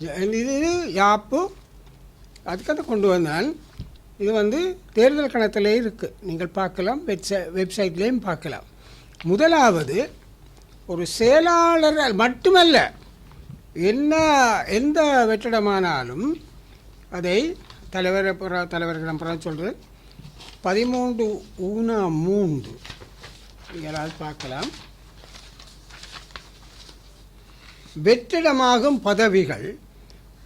இது யாப்பு? அதுக்காக கொண்டு வந்தான் இது வந்து தேர்தல் கணத்திலே இருக்குது நீங்கள் பார்க்கலாம் வெப்சை வெப்சைட்லேயும் பார்க்கலாம். முதலாவது ஒரு செயலாளர் மட்டுமல்ல என்ன எந்த வெற்றிடமானாலும் அதை தலைவர் புற தலைவர்களிடம் புற சொல்கிறேன் பதிமூன்று ஊனா மூன்று. யாராவது பார்க்கலாம். வெற்றிடமாகும் பதவிகள்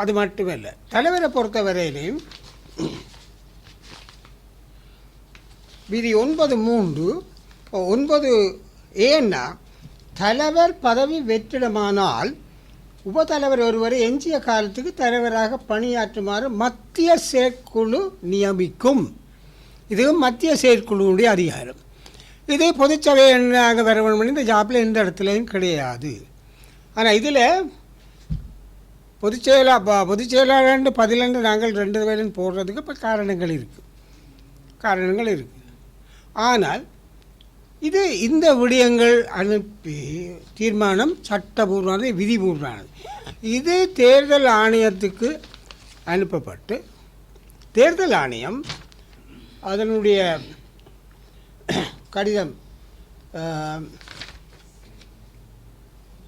அது மட்டுமல்ல தலைவரை பொறுத்த வரையிலையும் விதி ஒன்பது மூன்று ஒன்பது ஏன்னா தலைவர் பதவி வெற்றிடமானால் உபத்தலைவர் ஒருவரை எஞ்சிய காலத்துக்கு தலைவராக பணியாற்றுமாறு மத்திய செயற்குழு நியமிக்கும். இது மத்திய செயற்குழுவுடைய அதிகாரம். இது பொதுச்சபை அங்கே வரவணும் இந்த ஜாப்பில் எந்த இடத்துலையும் கிடையாது. ஆனால் இதில் பொதுச் செயலா ப- பொதுச் பதிலெண்டு நாங்கள் ரெண்டு பேரும் போடுறதுக்கு இப்போ காரணங்கள் இருக்குது காரணங்கள் இருக்குது ஆனால் இது இந்த விடயங்கள் அனுப்பி தீர்மானம் சட்டபூர்வமானது விதிபூர்வமானது. இது தேர்தல் ஆணையத்துக்கு அனுப்பப்பட்டு தேர்தல் ஆணையம் அதனுடைய கடிதம்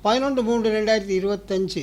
பதினொன்று மூன்று ரெண்டாயிரத்தி இருபத்தஞ்சு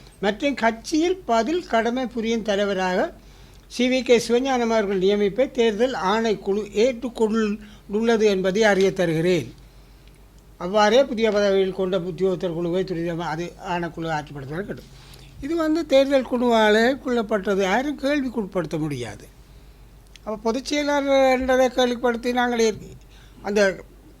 மற்றும் கட்சியில் பதில் கடமை புரியும் தலைவராக சி வி கே சிவஞானம் அவர்கள் நியமிப்பை தேர்தல் ஆணைக்குழு ஏற்றுக்கொண்டுள்ளது என்பதை அறிய தருகிறேன். அவ்வாறே புதிய பதவியில் கொண்ட உத்தியோகத்தர் குழுவை துரிதமாக அது ஆணைக்குழு ஆற்றுப்படுத்த இது வந்து தேர்தல் குழுவால் கொள்ளப்பட்டது யாரும் கேள்விக்குட்படுத்த முடியாது. அப்போ பொதுச் செயலாளர் என்றதை கேள்விப்படுத்தி நாங்கள் அந்த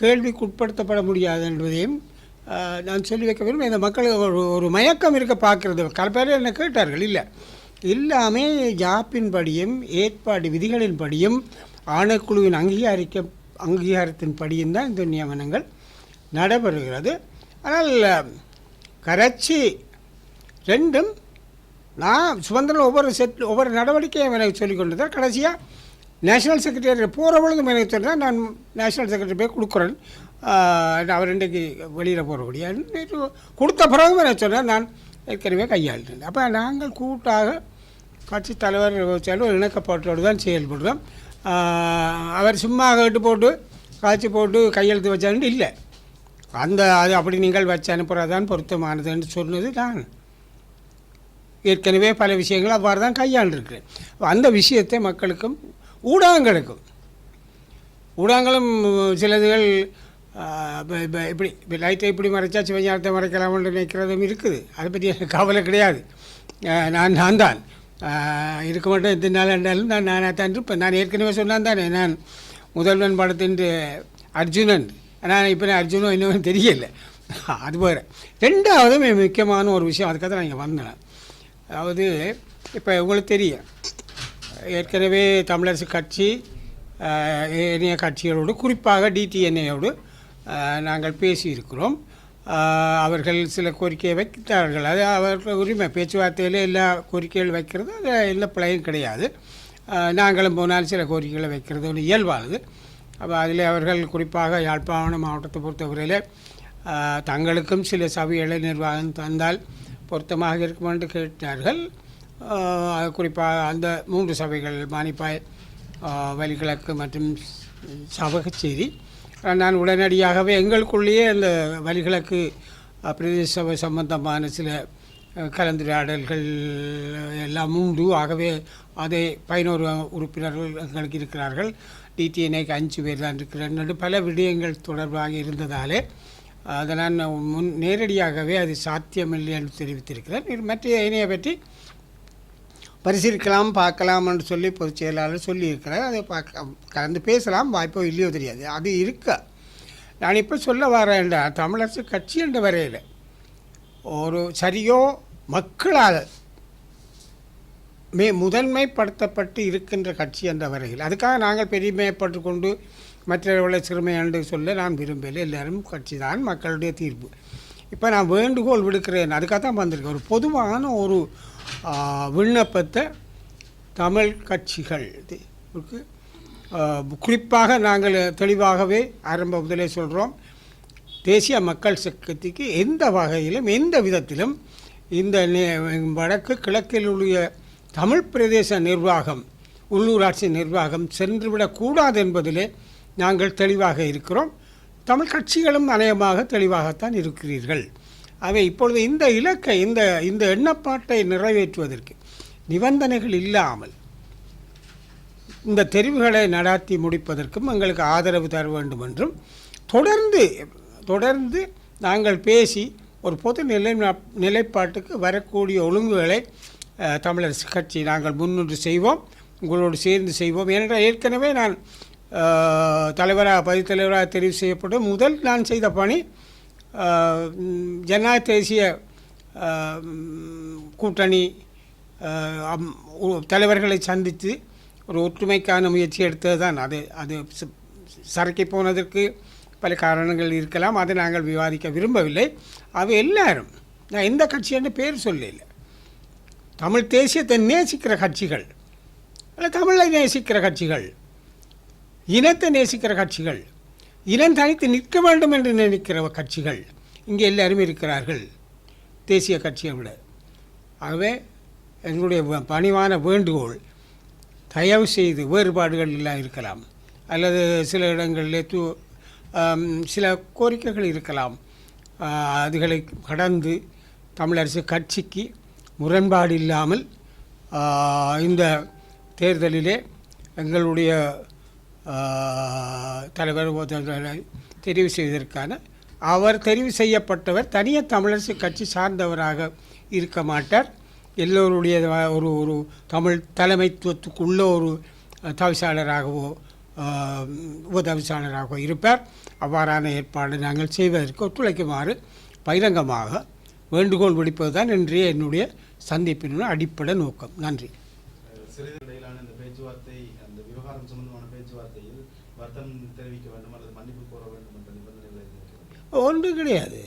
கேள்விக்குட்படுத்தப்பட முடியாது என்பதையும் நான் சொல்லி வைக்க விரும்புகிறேன் இந்த மக்கள் ஒரு ஒரு மயக்கம் இருக்க பார்க்குறது. பல பேர் என்ன கேட்டார்கள்? இல்லை. எல்லாமே ஜாப்பின்படியும் ஏற்பாடு விதிகளின்படியும் ஆணைக்குழுவின் அங்கீகரிக்க அங்கீகாரத்தின்படியும் தான் இந்த நியமனங்கள் நடைபெறுகிறது. ஆனால் கரைச்சி ரெண்டும் நான் சுதந்திரம் ஒவ்வொரு செட் ஒவ்வொரு நடவடிக்கையும் எனக்கு சொல்லிக் கொண்டதால் கடைசியாக நேஷனல் செக்ரட்டரி போகிற பொழுது எனக்கு சொன்னால் நான் நேஷனல் செக்ரட்டரி போய் கொடுக்குறேன். அவர் இன்றைக்கு வெளியில் போகிறபடியா முடியாது கொடுத்த பிறகு எனக்கு நான் ஏற்கனவே கையாளிட்டேன் அப்போ நாங்கள் கூட்டாக கட்சி தலைவர் செயலர் இணக்கப்பட்டோடு தான் செயல்படுறோம். அவர் சும்மா கேட்டு போட்டு காய்ச்சி போட்டு கையெழுத்து வச்சான்னு இல்லை. அந்த அது அப்படி நீங்கள் வச்சு அனுப்புகிறதான் பொருத்தமானதுன்னு சொன்னது நான். ஏற்கனவே பல விஷயங்கள் அவ்வாறு தான் கையாண்டிருக்கிறேன். அந்த விஷயத்தை மக்களுக்கும் ஊடகங்களுக்கும் ஊடகங்களும் சிலதுகள் இப்போ இப்போ இப்ப இப்படி இப்போ லைட்டை இப்படி மறைச்சா சிவஞானத்தை மறைக்கலாம்னு நினைக்கிறதும் இருக்குது. அதை பற்றி எனக்கு கவலை கிடையாது. நான் நான் தான். இருக்க மாட்டேன் எத்தனை நாள் என்றாலும் நான் நானாக தான் இருப்பேன். நான் ஏற்கனவே சொன்னான் தானே நான் முதல்வன் படத்தின் அர்ஜுனன். ஆனால் இப்போ நான் அர்ஜுனும் இன்னும் தெரியல. அது வேறு. ரெண்டாவது முக்கியமான ஒரு விஷயம். அதுக்காக தான் நான் இங்கே வந்தேன். அதாவது இப்போ உங்களுக்கு தெரியும். ஏற்கனவே தமிழரசு கட்சி ஏனைய கட்சிகளோடு குறிப்பாக டிடிஎன்ஏயோடு நாங்கள் பேசியிருக்கிறோம். அவர்கள் சில கோரிக்கையை வைத்தார்கள். அது அவர்கள் உரிமை. பேச்சுவார்த்தையில் எல்லா கோரிக்கைகள் வைக்கிறது. அது எந்த பிழையும் கிடையாது. நாங்களும் போனால் சில கோரிக்கைகளை வைக்கிறது. ஒரு இயல்பானது. அப்போ அதில் அவர்கள் குறிப்பாக யாழ்ப்பாணம் மாவட்டத்தை பொறுத்தவரையில் தங்களுக்கும் சில சபைகளை நிர்வாகம் தந்தால் பொருத்தமாக இருக்கும் என்று கேட்டார்கள். குறிப்பாக அந்த மூன்று சபைகள் மானிப்பாய் வலிகிழக்கு மற்றும் சபகச்சேரி நான் உடனடியாகவே எங்களுக்குள்ளேயே அந்த வலிகிழக்கு பிரதேச சபை சம்பந்தமான சில கலந்துரையாடல்கள் எல்லாம் உண்டு. ஆகவே அதே பதினோரு உறுப்பினர்கள் எங்களுக்கு இருக்கிறார்கள். டிடிஎன்ஏக்கு அஞ்சு பேர் தான் இருக்கிறார்கள். பல விடயங்கள் தொடர்பாக இருந்ததாலே அதை நான் முன் நேரடியாகவே அது சாத்தியமில்லை என்று தெரிவித்திருக்கிறேன். இது மற்ற இணையை பற்றி பரிசீலிக்கலாம் பார்க்கலாம் என்று சொல்லி பொதுச் செயலாளர் சொல்லியிருக்கிறார். அதை பார்க்க கலந்து பேசலாம். வாய்ப்போ இல்லையோ தெரியாது. அது இருக்க. நான் இப்போ சொல்ல வரேன் தமிழரசு கட்சி என்ற வரையில் ஒரு சரியோ மக்களால் மே முதன்மைப்படுத்தப்பட்டு இருக்கின்ற கட்சி என்ற வரையில் அதுக்காக நாங்கள் பெருமைப்பட்டு கொண்டு மற்றவர்களை சிறுமை என்று சொல்ல நான் விரும்பலை எல்லாரும் கட்சி தான் மக்களுடைய தீர்ப்பு. இப்போ நான் வேண்டுகோள் விடுக்கிறேன். அதுக்காக தான் வந்திருக்கேன். ஒரு பொதுவான ஒரு விண்ணப்பத்தை தமிழ் கட்சிகள். குறிப்பாக நாங்கள் தெளிவாகவே ஆரம்ப முதலே சொல்கிறோம் தேசிய மக்கள் சக்திக்கு எந்த வகையிலும் எந்த விதத்திலும் இந்த வடக்கு கிழக்கில் உள்ள தமிழ் பிரதேச நிர்வாகம் உள்ளூராட்சி நிர்வாகம் சென்றுவிடக்கூடாது என்பதிலே நாங்கள் தெளிவாக இருக்கிறோம். தமிழ் கட்சிகளும் அநேகமாக தெளிவாகத்தான் இருக்கிறீர்கள். அவை இப்பொழுது இந்த இலக்கை இந்த இந்த எண்ணப்பாட்டை நிறைவேற்றுவதற்கு நிபந்தனைகள் இல்லாமல் இந்த தெரிவுகளை நடாத்தி முடிப்பதற்கும் எங்களுக்கு ஆதரவு தர வேண்டும் என்றும் தொடர்ந்து தொடர்ந்து நாங்கள் பேசி ஒரு பொது நிலை நிலைப்பாட்டுக்கு வரக்கூடிய ஒழுங்குகளை தமிழரசு கட்சி நாங்கள் முன்னின்று செய்வோம் உங்களோடு சேர்ந்து செய்வோம். ஏனென்றால் ஏற்கனவே நான் தலைவராக பதிவு தலைவராக தெரிவு செய்யப்பட்டு முதல் நான் செய்த பணி ஜனநாயக தேசிய கூட்டணி தலைவர்களை சந்தித்து ஒரு ஒற்றுமைக்கான முயற்சி எடுத்தது தான். அது அது சரக்கி போனதற்கு பல காரணங்கள் இருக்கலாம். அதை நாங்கள் விவாதிக்க விரும்பவில்லை. அவை எல்லாரும் நான் எந்த கட்சி என்று பேர் சொல்லல. தமிழ் தேசியத்தை நேசிக்கிற கட்சிகள் அல்ல தமிழை நேசிக்கிற கட்சிகள் இனத்தை நேசிக்கிற கட்சிகள் இனம் தனித்து நிற்க வேண்டும் என்று நினைக்கிற கட்சிகள் இங்கே எல்லாரும் இருக்கிறார்கள். தேசிய கட்சியை விட. ஆகவே எங்களுடைய பணிவான வேண்டுகோள் தயவு செய்து வேறுபாடுகள் எல்லாம் இருக்கலாம். அல்லது சில இடங்களில் தூ சில கோரிக்கைகள் இருக்கலாம். அதுகளை கடந்து தமிழரசு கட்சிக்கு முரண்பாடு இல்லாமல் இந்த தேர்தலிலே எங்களுடைய தலைவர் தெரிவு செய்வதற்கான அவர் தெரிவு செய்யப்பட்டவர் தனியாக தமிழரசு கட்சி சார்ந்தவராக இருக்க மாட்டார். எல்லோருடைய ஒரு ஒரு தமிழ் தலைமைத்துவத்துக்குள்ள ஒரு தவிசாளராகவோ உதவிசாளராகவோ இருப்பார். அவ்வாறான ஏற்பாடு நாங்கள் செய்வதற்கு ஒத்துழைக்குமாறு பகிரங்கமாக வேண்டுகோள் விடுப்பது தான் இன்றைய என்னுடைய சந்திப்பினுடைய அடிப்படை நோக்கம். நன்றி சிறிது இடையிலான இந்த பேச்சுவார்த்தை அந்த விவகாரம் சம்பந்தமான பேச்சுவார்த்தையில் வருத்தம் தெரிவிக்க வேண்டும் அல்லது மன்னிப்பு கோர வேண்டும் என்ற நிபந்தனைகள் ஒன்றும் கிடையாது.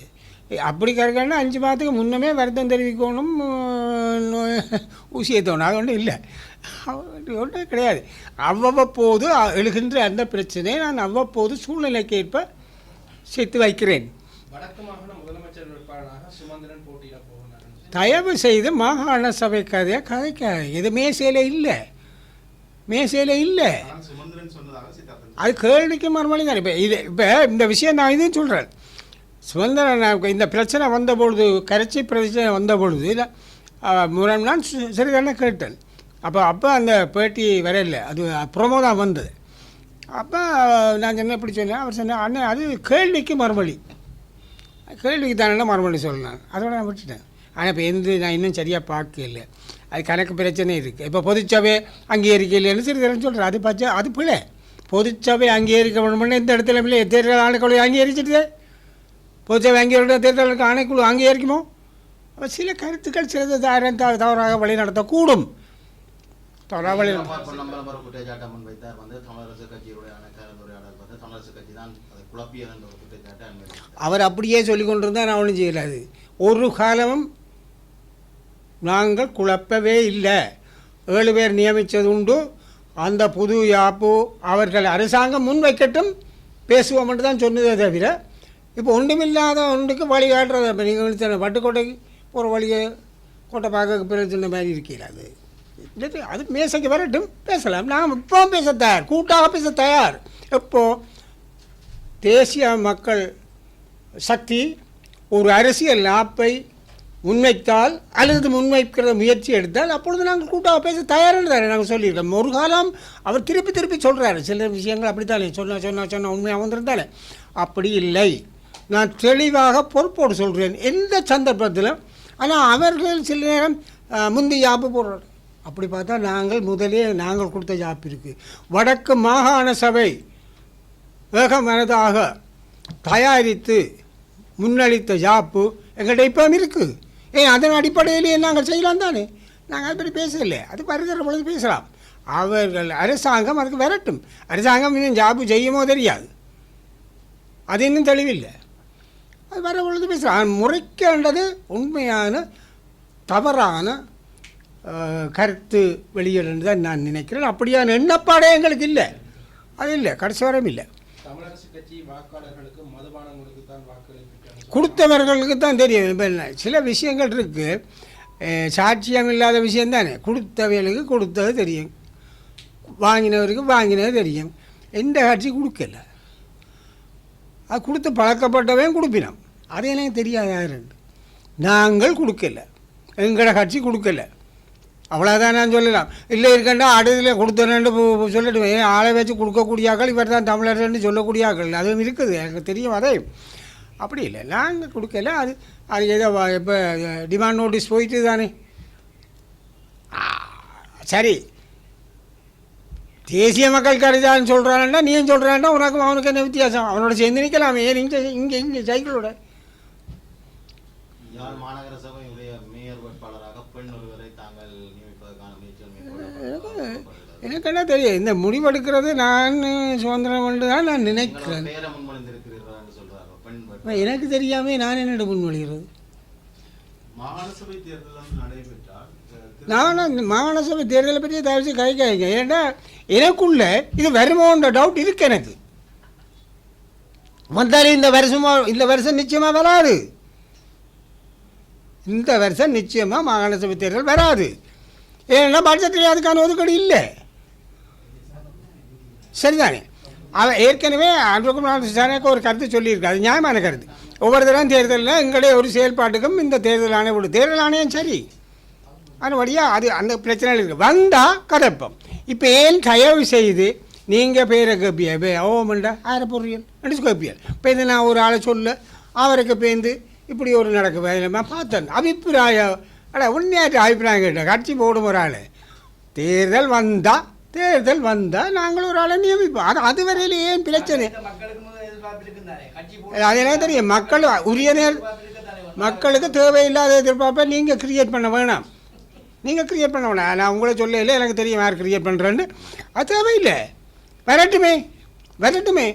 அப்படி கிடைக்கணும்னா அஞ்சு மாதத்துக்கு முன்னமே வருத்தம் தெரிவிக்கணும் ஊசியை தோணும். அது ஒன்றும் இல்லை. ஒன்றும் கிடையாது. அவ்வப்போது எழுகின்ற அந்த பிரச்சனையை நான் அவ்வப்போது சூழ்நிலைக்கு ஏற்ப சேர்த்து வைக்கிறேன். தயவு செய்து மாகாண சபை கதையை கதைக்காது இது மேசையில் இல்லை. மேசையில் இல்லை. அது கேள்விக்கு மறுமொழி தான். இப்போ இது இப்போ இந்த விஷயம் நான் இதையும் சொல்கிறேன் சுதந்திர இந்த பிரச்சனை வந்த பொழுது கரைச்சி பிரச்சனை வந்த பொழுது இல்லை நான் சிறிதான கேட்டேன். அப்போ அப்போ அந்த பேட்டி வரையில அது ப்ரொமோ தான் வந்தது. அப்போ நான் என்ன இப்படி சொன்னேன்? அவர் சொன்னேன் அண்ணன் அது கேள்விக்கு மறுமொழி. கேள்விக்கு தானே மறுமொழி சொல்லலாம் அதோட நான் விட்டுட்டேன். ஆனால் இப்போ எந்த நான் இன்னும் சரியாக பார்க்கல. அது கணக்கு பிரச்சனை இருக்குது இப்போ பொதுச்சபை அங்கீகரிக்க இல்லைன்னு சிறிதரன் சொல்கிறேன் அது பச்சை அது பிள்ளை பொதுச்சபை அங்கீகரிக்க வேணும்னு எந்த இடத்துல இல்லை. தேர்தல் ஆணைக்குழு அங்கீகரிச்சிட்டு பொதுச்சபை அங்கீகரிக்க தேர்தலுக்கு ஆணைக்குழு அங்கீகரிக்குமோ அப்போ சில கருத்துக்கள் சிலது தவறாக வழி நடத்தக்கூடும். தவறாக வழி அவர் அப்படியே சொல்லி கொண்டிருந்தால் நான் ஒன்றும் செய்யலாது ஒரு காலமும் நாங்கள் குழப்பவே இல்லை. ஏழு பேர் நியமித்தது உண்டு. அந்த புது யாப்பு அவர்கள் அரசாங்கம் முன்வைக்கட்டும் பேசுவோம் என்று தான் சொன்னதே தவிர இப்போ ஒன்றுமில்லாத ஒன்றுக்கு வழி காட்டுறது. இப்போ நீங்கள் வட்டுக்கோட்டைக்கு போகிற வழியை கோட்டை பார்க்க பிறகு சொன்ன மாதிரி இருக்கிறது அது? அது மேசைக்கு வரட்டும் பேசலாம். நாம் இப்போ பேச தயார் கூட்டாக பேச தயார். எப்போது தேசிய மக்கள் சக்தி ஒரு அரசியல் லாப்பை முன்வைத்தால் அல்லது முன்வைக்கிற முயற்சி எடுத்தால் அப்பொழுது நாங்கள் கூட்டாக பேச தயாரானதாரு நாங்கள் சொல்லியிருக்கோம் ஒரு காலம் அவர் திருப்பி திருப்பி சொல்கிறாரு சில விஷயங்கள் அப்படித்தானே சொன்ன சொன்ன சொன்ன உண்மையாக வந்திருந்தாலே. அப்படி இல்லை. நான் தெளிவாக பொறுப்போடு சொல்கிறேன் எந்த சந்தர்ப்பத்தில் ஆனால் அவர்கள் சில நேரம் முந்தி யாப்பு போடுறாரு. அப்படி பார்த்தா நாங்கள் முதலே நாங்கள் கொடுத்த ஜாப் இருக்குது வடக்கு மாகாண சபை வேகமனதாக தயாரித்து முன்னளித்த ஜாப்பு எங்கள்கிட்ட இப்போ இருக்குது ஏன் அதன் அடிப்படையிலேயே நாங்கள் செய்யலாம் தானே? நாங்கள் அது பற்றி பேசலை அது வருகிற பொழுது பேசலாம். அவர்கள் அரசாங்கம் அதுக்கு வரட்டும். அரசாங்கம் இன்னும் ஜாப்பு செய்யுமோ தெரியாது. அது இன்னும் தெளிவில்லை. அது வர பொழுது பேசுகிறேன் முறைக்கின்றது உண்மையான தவறான கருத்து வெளியிடன்னு தான் நான் நினைக்கிறேன். அப்படியான எண்ணப்பாடே எங்களுக்கு இல்லை. அது இல்லை கடைசி வரம் இல்லை. கொடுத்தவர்களுக்கு தான் தெரியும். இப்போ சில விஷயங்கள் இருக்குது சாட்சியம் இல்லாத விஷயம் தானே. கொடுத்தவர்களுக்கு கொடுத்தது தெரியும். வாங்கினவருக்கு வாங்கினது தெரியும். எந்த காட்சி கொடுக்கல. அது கொடுத்து பழக்கப்பட்டவையும் கொடுப்பினோம். அது எனக்கு தெரியாது யாருன்னு நாங்கள் கொடுக்கல. எங்களோட கட்சி கொடுக்கல. அவ்வளோதான் நான் சொல்லலாம். இல்லை இருக்கண்டா அடுதில் கொடுத்தேன்னு சொல்லிட்டு ஆளை வச்சு கொடுக்கக்கூடிய ஆக்கள் இவர் தான் தமிழர்னு சொல்லக்கூடிய ஆக்கள் அதுவும் இருக்குது. எனக்கு தெரியும் அதே. அப்படி இல்லை. நாங்கள் கொடுக்கல. அது அது ஏதோ இப்போ டிமாண்ட் நோட்டீஸ் போயிட்டு தானே. சரி. தேசிய மக்கள் கருதான்னு சொல்கிறான்டா நீயும் சொல்கிறான்டா உனக்கும் அவனுக்கு என்ன வித்தியாசம்? அவனோட சேர்ந்து நிற்கலாம். ஏன் இங்கே இங்கே இங்கே சைக்கிளோட. யாழ் மாநகர சபையுடைய மேயர் வேட்பாளராக பெண் ஒருவரை தாங்கள் நியமிப்பதற்கான முயற்சிகள் எனக்கு என்ன தெரியும் இந்த முடிவெடுக்கிறது நான் சுதந்திரம் கொண்டு தான் நான் நினைக்கிறேன். என்று எனக்கு தெரியாமல் நான் என்னோட முன்மொழிகிறது. மாகாண சபை தேர்தல் நடைபெற்றால் நான் தேர்தலை பற்றி தயவு செய்து கை காய்க்க ஏன்னா எனக்குள்ள இது வருமோன்ற டவுட் இருக்கு எனக்கு. வந்தாலும் இந்த வருஷமா இந்த வருஷம் நிச்சயமாக வராது. இந்த வருஷம் நிச்சயமாக மாகாண சபை தேர்தல் வராது. ஏன்னா பட்ஜெட்டில் அதுக்கான ஒதுக்கீடு இல்லை. சரிதானே? அவன் ஏற்கனவே அன்புகுமார் விசாரணைக்கு ஒரு கருத்து சொல்லியிருக்கு. அது நியாயமான கருத்து. ஒவ்வொரு தடவை தேர்தலில் எங்களுடைய ஒரு செயல்பாட்டுக்கும் இந்த தேர்தல் ஆணையம் விடு தேர்தல் ஆணையம் சரி. அதுபடியாக அது அந்த பிரச்சனைகள் இருக்குது வந்தால் கதப்பம். இப்போ ஏன் தயவு செய்து நீங்கள் பேரை கேப்பியா? பே ஓமண்டா ஆயிரம் பொருள் அடிச்சு இப்போ இதை நான் ஒரு ஆளை சொல்ல அவருக்கு பேந்து இப்படி ஒரு நடக்கு வேலைமா பார்த்தேன். அபிப்பிராயம் அட உண்மையாட்டு அபிப்பிராயம் கேட்டேன். கட்சி போடும் ஒரு ஆள். தேர்தல் வந்தால் தேர்தல் வந்தால் நாங்கள் ஒரு ஆளை நியமிப்போம். அது அதுவரையில் ஏன் பிரச்சனை? அது எனக்கு தெரியும். மக்கள் உரிய நேர் மக்களுக்கு தேவையில்லாத எதிர்பார்ப்பை நீங்கள் கிரியேட் பண்ண வேணாம். நீங்கள் கிரியேட் பண்ண வேணாம். நான் உங்களை சொல்லல எனக்கு தெரியும் யார் கிரியேட் பண்ணுறேன்னு அது தேவையில்லை. வரட்டுமே. வரட்டுமே.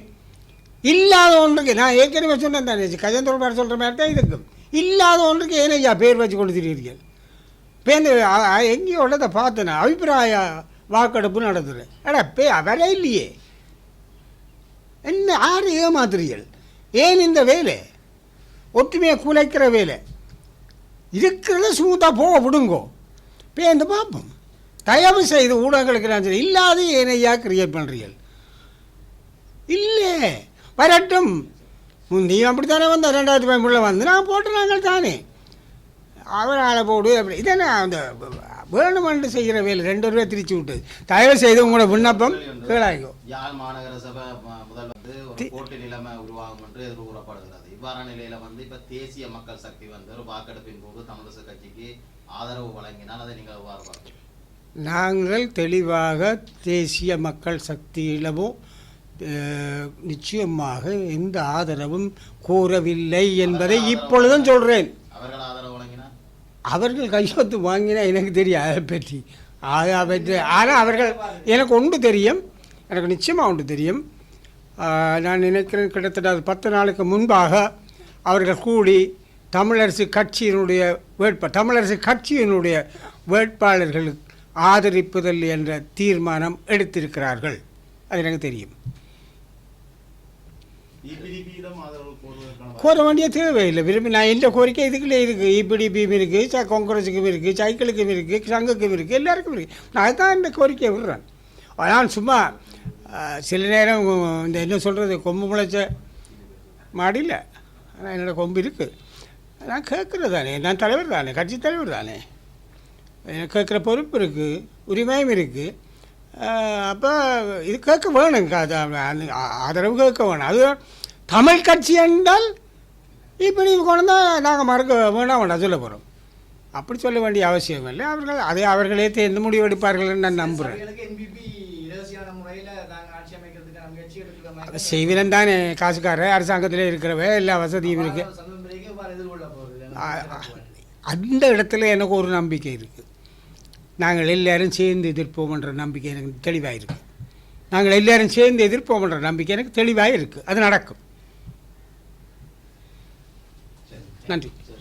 இல்லாத ஒன்றுக்கு நான் ஏற்கனவே சொன்னேன் தானே கஜந்தோல் பேர் சொல்கிற மாதிரி தான் இதுக்கும் இல்லாத ஒன்றுக்கு ஏனையா ஐயா பேர் வச்சு கொண்டு திரிகிறீர்கள் பேருந்து எங்கேயோ உள்ளதை பார்த்தேன் அபிப்பிராய வாக்கெடுப்பு நடத்துது அடா பே வரே இல்லையே. என்ன ஆறு ஏமாத்துறீர்கள்? ஏன் இந்த வேலை? ஒற்றுமையை குலைக்கிற வேலை. இருக்கிறத ஸ்மூத்தாக போக விடுங்கோ பேந்து பார்ப்போம் தயவு செய்து ஊடகங்களுக்கு நான் சொல்லி இல்லாத ஏனையா கிரியேட் பண்ணுறீர்கள் இல்லை. வரட்டும். முந்தையும் அப்படித்தானே வந்த? ரெண்டாயிரத்தி பதிமூணில் வந்து நான் போட்டு நாங்கள் தானே. அவர் ஆளை போடு அப்படி. இதென்ன அந்த வேணுமென்று செய்கிற வேலை? ரெண்டு ரூபாய் திரிச்சு விட்டது தயவு செய்து உங்களோட விண்ணப்பம் கீழாகும் யாழ் மாநகர சபை ம- முதல் வந்து ஒரு போட்டி நிலைமை உருவாகும் என்று கூறப்படுகிறது இவ்வாறான நிலையில வந்து இப்ப தேசிய மக்கள் சக்தி வந்து ஒரு வாக்கெடுப்பின் போது தமிழரசு கட்சிக்கு ஆதரவு வழங்கினால் அதை நீங்கள் எவ்வாறு நாங்கள் தெளிவாக தேசிய மக்கள் சக்தியிடமோ அஹ், நிச்சயமாக எந்த ஆதரவும் கோரவில்லை என்பதை இப்பொழுதும் சொல்கிறேன் அவர்கள் கையெழுத்து வாங்கினா எனக்கு தெரியும் அதை பற்றி. அதை பற்றி ஆனால் அவர்கள் எனக்கு ஒன்று தெரியும். எனக்கு நிச்சயமாக ஒன்று தெரியும். நான் நினைக்கிறேன் கிட்டத்தட்ட அது பத்து நாளுக்கு முன்பாக அவர்கள் கூடி தமிழரசு கட்சியினுடைய வேட்பா தமிழரசு கட்சியினுடைய வேட்பாளர்களுக்கு ஆதரிப்பதில் என்ற தீர்மானம் எடுத்திருக்கிறார்கள். அது எனக்கு தெரியும். கோர வேண்டிய தேவையில்லை விரும்பி நான் எந்த கோரிக்கை இதுக்குள்ளே இருக்குது இபிடிபியும் இருக்குது ச காங்கிரஸுக்கும் இருக்குது சைக்கிளுக்கும் இருக்குது சங்குக்கும் இருக்குது எல்லாருக்கும் இருக்குது நான் அதுதான் இந்த கோரிக்கையை விடுறேன். ஆனால் சும்மா சில நேரம் இந்த என்ன சொல்கிறது கொம்பு முளைச்ச மாடியில். ஆனால் என்னோடய கொம்பு இருக்குது நான் கேட்குறது தானே. நான் தலைவர் தானே கட்சி தலைவர் தானே. எனக்கு கேட்குற பொறுப்பு இருக்குது உரிமையும் இருக்குது அப்போ இது கேட்க வேணும் அது ஆதரவு கேட்க வேணும் அது தமிழ் கட்சி என்றால் இப்படி கொண்டு நாங்கள் மறக்க வேணாம் வேண்டாம் சொல்ல போகிறோம் அப்படி சொல்ல வேண்டிய அவசியம் இல்லை அவர்கள் அதை அவர்களே தேர்ந்து முடிவெடுப்பார்கள் நான் நம்புகிறேன் நாங்கள் செய்வினன் தானே காசுக்காரர் அரசாங்கத்தில் இருக்கிறவ எல்லா வசதியும் இருக்குது அந்த இடத்துல எனக்கு ஒரு நம்பிக்கை இருக்குது நாங்கள் எல்லோரும் சேர்ந்து எதிர்ப்போம்ன்ற நம்பிக்கை எனக்கு தெளிவாக இருக்குது நாங்கள் எல்லோரும் சேர்ந்து எதிர்ப்போம்ன்ற நம்பிக்கை எனக்கு தெளிவாக இருக்குது அது நடக்கும். நன்றி.